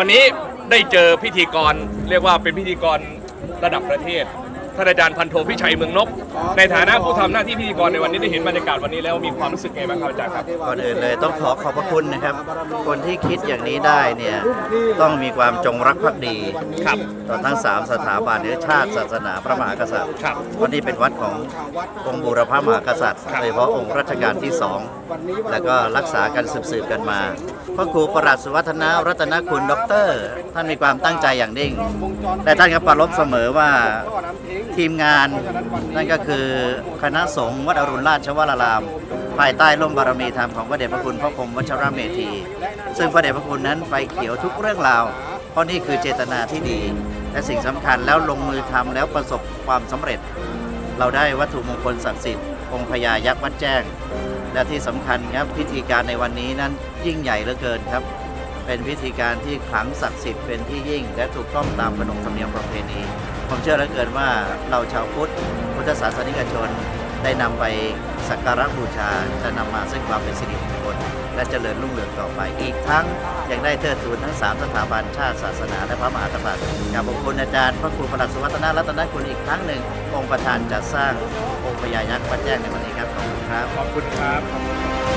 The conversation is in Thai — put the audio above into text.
วันนี้ได้เจอพิธีกรเรียกว่าเป็นพิธีกรระดับประเทศ ท่านอาจารย์พันโทพิชัยเมืองนกในฐานะผู้ทำหน้าที่พิธีกรในวันนี้ได้เห็นบรรยากาศวันนี้แล้วมีความรู้สึกไงบ้างครับอาจารย์ครับก่อนอื่นเลยต้องขอขอบพระคุณนะครับ คนที่คิดอย่างนี้ได้เนี่ยต้องมีความจงรักภักดีครับต่อทั้ง 3 สถาบันหรือชาติศาสนาพระมหากษัตริย์ครับวันนี้เป็นวัดขององค์บูรพมหากษัตริย์ครับโดยเฉพาะองค์รัชกาลที่สองแล้วก็รักษากันสืบๆกันมาพระครูประหลัดสุวัฒนารัตนคุณด็อกเตอร์ ท่านมีความตั้งใจอย่างยิ่ง แต่ท่านก็ปรารบเสมอว่าทีมงานนั่นก็คือคณะสงฆ์วัดอรุณราชวราราม ภายใต้ร่มบารมีธรรมของพระเดชพระคุณพระพรมวัชรเมธี ซึ่งพระเดชพระคุณนั้นไฟเขียวทุกเรื่องราว เพราะนี่คือเจตนาที่ดี และสิ่งสำคัญแล้วลงมือทำแล้วประสบความสำเร็จ เราได้วัตถุมงคลศักดิ์สิทธิ์องค์พญายักษ์วัดแจ้ง และที่สำคัญครับพิธีการในวันนี้นั้นยิ่งใหญ่เหลือเกินครับ เป็นพิธีการที่ขลังศักดิ์สิทธิ์เป็นที่ยิ่ง และถูกต้องตามขนบธรรมเนียมประเพณี ผมเชื่อเหลือเกินว่าเราชาวพุทธพุทธศาสนิกชน ได้นำไปสักการะบูชาจะนำมาซึ่งความเป็นสิริมงคลและเจริญรุ่งเรืองต่อไป อีกทั้งยังได้เทิดทูนทั้ง 3 สถาบันชาติศาสนา และพระมหากษัตริย์กราบขอบคุณอาจารย์พระครูประหลัดสุวัฒนารัตนคุณอีกครั้งหนึ่ง องค์ประธานจัดสร้างองค์พญายักษ์วัดแจ้งในวันนี้ครับ ขอบคุณครับ ขอบคุณครับ